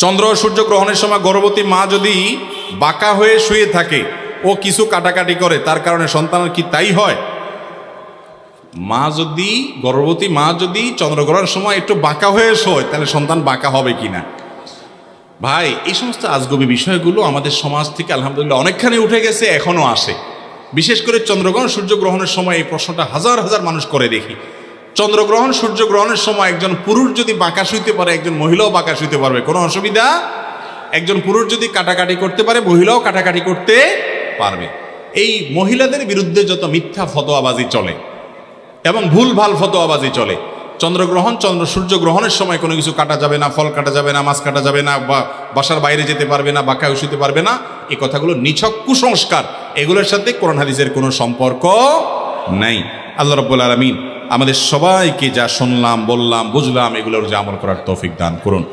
চন্দ্র সূর্য গ্রহণের সময় গর্ভবতী মা যদি বাঁকা হয়ে শুয়ে থাকে, ও কিছু কাটাকাটি করে, তার কারণে সন্তানের কি তাই হয়? মা যদি, গর্ভবতী মা যদি চন্দ্রগ্রহণের সময় একটু বাঁকা হয়ে শোয়, তাহলে সন্তান বাঁকা হবে কিনা? ভাই, এই সমস্ত আজগবি বিষয়গুলো আমাদের সমাজ থেকে আলহামদুলিল্লাহ অনেকখানি উঠে গেছে, এখনও আসে। বিশেষ করে চন্দ্রগ্রহণ সূর্যগ্রহণের সময় এই প্রশ্নটা হাজার হাজার মানুষ করে দেখি। চন্দ্রগ্রহণ, সূর্যগ্রহণের সময় একজন পুরুষ যদি বাঁকা শুইতে পারে, একজন মহিলাও বাঁকা শুইতে পারবে। কোনো অসুবিধা? একজন পুরুষ যদি কাটাকাটি করতে পারে, মহিলাও কাটাকাটি করতে পারবে। এই মহিলাদের বিরুদ্ধে যত মিথ্যা ফতোয়াবাজি চলে এবং ভুল ভালো ফতোয়াবাজি চলে, চন্দ্রগ্রহণ, চন্দ্র সূর্য গ্রহণের সময় কোনো কিছু কাটা যাবে না, ফল কাটা যাবে না, মাছ কাটা যাবে না, বা বাসার বাইরে যেতে পারবে না, বাঁকা শুতে পারবে না এই কথাগুলো নিছক কুসংস্কার। এগুলোর সাথে কোরআন হাদিসের কোনো সম্পর্ক নেই। আল্লাহ রব্বুল আলমিন আমাদের সবাইকে যা শুনলাম বললাম বুঝলাম এগুলোর যে আমল করার তৌফিক দান করুন।